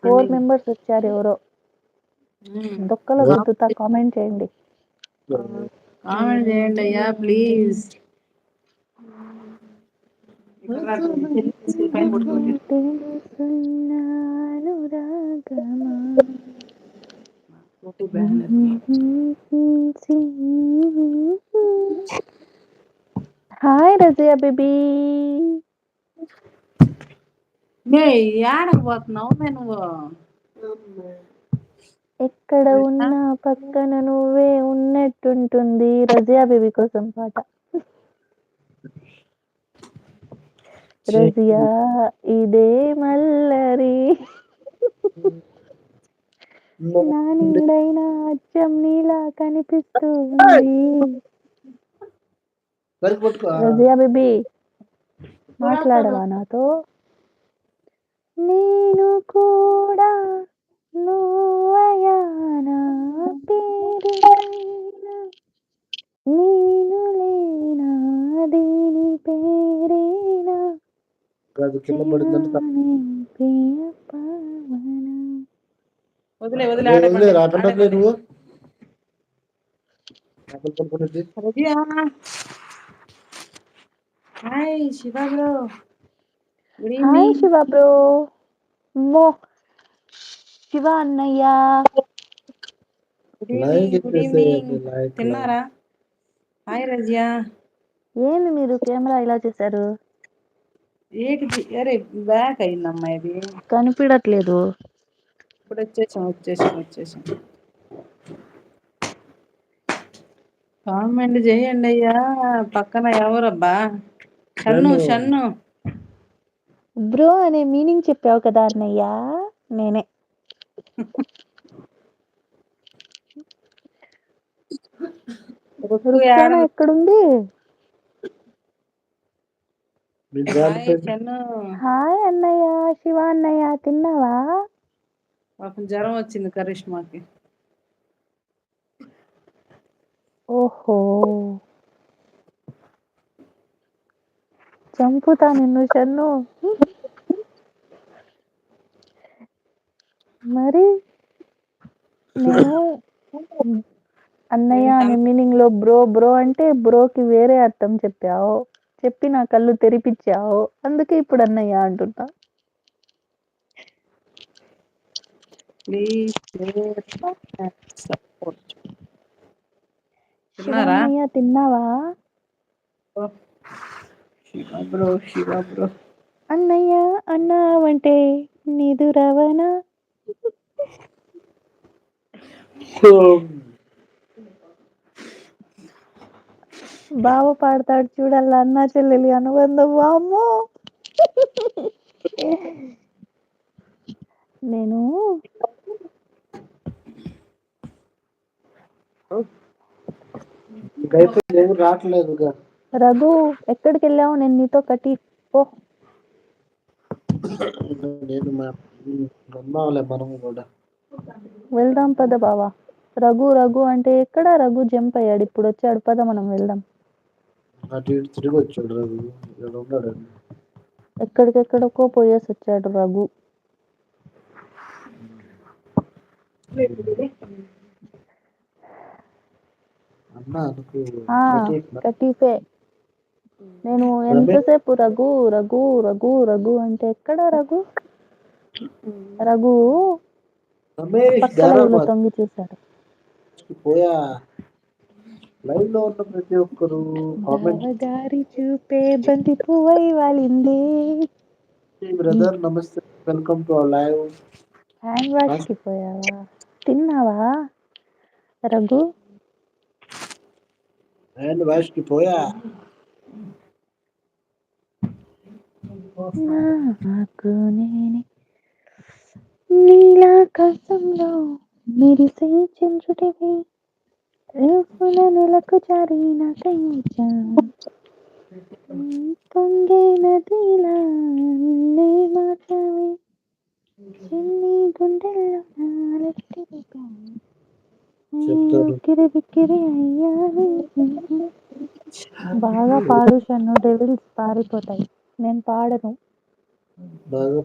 Four members వచ్చారు ఎవరో. దొక్కలో గుద్దుతా comment చేయండి. కామెంట్ చేయండి అయ్యా ప్లీజ్. Hi Razia baby. మే యాడకు పోతున్నావు మే నువ్వు ఎక్కడ ఉన్నా పక్కన నువ్వే ఉన్నట్టుంటుంది రజియా బేబీ కోసం పాట. రజియా ఇదే మల్లరి. నా నీడైనా అచ్చం నీలా కనిపిస్తూ ఉంది. రజియా బేబీ మాట్లాడవా నాతో? నేను కూడా నువ్వయానా నేను లేనా దీని పేరేనా? కింద. వదిలే వదిలే వదిలే, నువ్వు hi Shiva bro. Good hi evening Shiva bro మో శివ అన్నయ్య గుడ్ లైక్ ఈవినింగ్ గుడ్ ఇచ్చేసేయండి, ఈవినింగ్ లైక్, తిన్నారా? హాయ్ రజియా ఏంది మీరు కెమెరా ఇలా చేశారు? ఏంటి అరే బ్యాక్ అయిందమ్మా ఇది. కనిపించట్లేదు ఇప్పుడు వచ్చేసాం వచ్చేసాం వచ్చేసాం. కామెంట్ చేయండి అయ్యా. పక్కన ఎవరబ్బా? షన్ను షన్ను. షన్ను. బ్రో అనే మీనింగ్ చెప్పావు కదా అన్నయ్య? నేనే. ఎక్కడుంది? హాయ్ అన్నయ్య శివ అన్నయ్య తిన్నావా? పాపం జ్వరం వచ్చింది కరిష్మాకి. ఓహో. చంపుతా నిన్ను షన్ను మరి నేను అన్నయ్య అనే మీనింగ్లో బ్రో బ్రో అంటే బ్రోకి వేరే అర్థం చెప్పావు. చెప్పి నా కళ్ళు తెరిపించావు. అందుకే ఇప్పుడు అన్నయ్య అంటున్నా అన్నయ్య తిన్నావా? అన్నయ్య అన్నావంటే నిదురవనా బావ పాడతాడు చూడాల అన్నా చెల్లెలి అనుబంధం వామ్మో. నేను రావట్లేదు. రఘు ఎక్కడికి వెళ్ళావు నేను నీతో కట్టి ఓ కూడా. వెళ్దాం పద బావా. రఘు రఘు అంటే ఎక్కడ రఘు జంప్ అయ్యాడు? ఇప్పుడు వచ్చాడు పద మనం వెళ్దాం. అటు ఇటు తిరిగి వచ్చాడు ఇక్కడ ఉన్నాడు. ఎక్కడికెక్కడికో పోయేసి వచ్చాడు రఘు కటీఫే నేను ఎంతసేపు రఘు రఘు రఘు రఘు అంటే ఎక్కడ రఘు? రఘు తొంగి చూశాడు కి పోయా? లైవ్లో ఉన్న ప్రతి ఒక్కరు దారి చూపే బంతి పువ్వై వాలిందే. బ్రదర్ నమస్తే. Welcome to our live hand వాష్కి పోయావా? తిన్నావా? రఘు? అండ్ వాష్కి పోయా నాకు నేనే నీలాకాశంలో మెరిసే చంద్రుడివి రేపుల నెలకు జారిన కైచా. పొంగే నదిలా నే మాత్రమే చిన్ని గుండెల్లో చెప్తారు. బిక్కిరి బిక్కిరి అయ్యావి. బాగా పాడు షన్ను. డెవిల్స్ పారిపోతాయి. నేను పాడను. బాగా